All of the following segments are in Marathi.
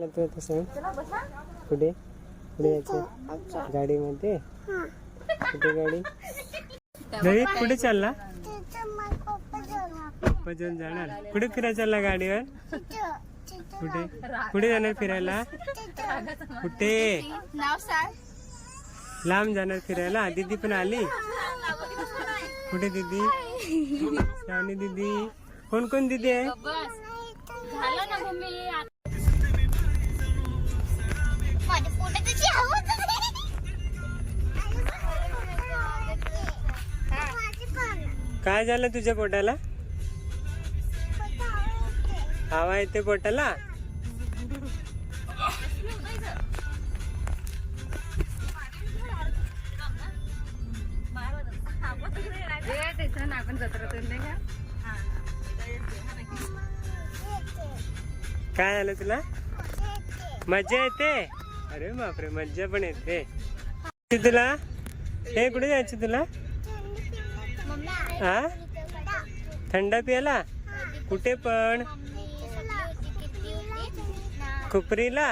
कुठे? कुठे जायचं गाडीमध्ये? कुठे गाडी? घरी कुठे चालला? पप्पा जाऊन जाणार. कुठे फिरायला चालला गाडीवर? कुठे? कुठे जाणार फिरायला? कुठे? लांब जाणार फिरायला? दीदी पण आली? कुठे दीदी? श्रावणी दीदी. कोण कोण दीदी आहे? काय झालं तुझ्या पोटाला? हवा येते पोटाला? काय झालं तुला? मजा येते? अरे बापरे मज्जा पण येते. तुला? हे कुठे जायचं तुला? हा? थंड प्यायला? कुठे पण? खुपरीला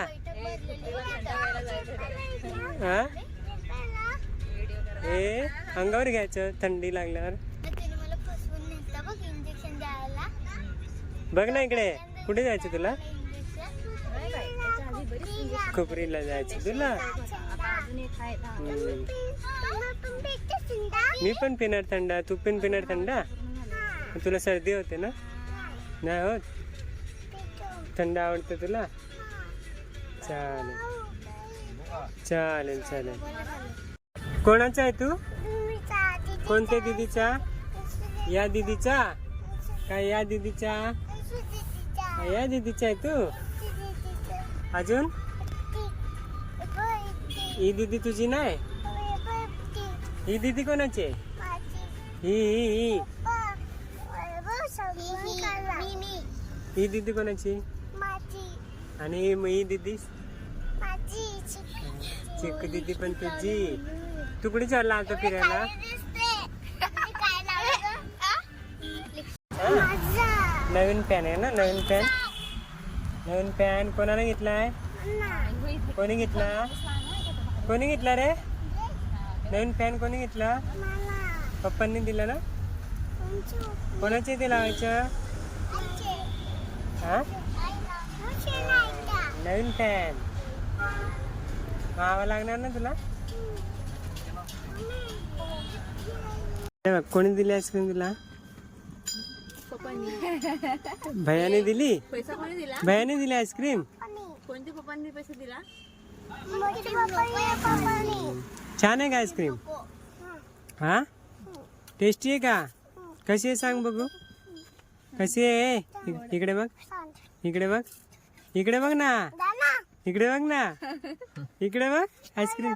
हा? हे अंगावर घ्यायचं थंडी लागल्यावर. बघ ना इकडे. कुठे जायचं तुला? खुपरीला जायचं तुला. मी पण पिणार थंडा तू पण पिणार थंडा? तुला सर्दी होते ना? नाही होत? थंड आवडतं तुला? चालेल. चालेल चालेल. कोणाचा आहे तू? कोणत्या दिदीचा? या दिदीचा? काय या दिदीचा. या दिदीचा आहे तू? अजून? ही दिदी तुझी नाही? ही दिदी कोणाची आहे? ही ही ही. ही दिदी कोणाची? आणि ही दिदी? चिक्कू दिदी पण तुझी. तू कुठे चालला आता फिरायला? नवीन पॅन आहे ना नवीन पॅन नवीन पॅन कोणाला घेतलाय? कोणी घेतला? कोणी घेतला रे? नवीन पॅन कोणी घेतला? पप्पांनी दिला ना? कोणाचे ते लावायचं? हा? नवीन पॅन मावा लागणार ना तुला? कोणी दिली आईस्क्रीम तुला? भैयाने दिली? पैसा कोणी दिला? भैयाने दिली आईस्क्रीम? कोणत्या पप्पांनी पैसा दिला? छान आहे का आईस्क्रीम? हा? टेस्टी आहे का? कशी आहे सांग बघू. कशी आहे? इकडे बघ. इकडे बघ. इकडे बघ ना. इकडे बघ ना. इकडे बघ. आईस्क्रीम.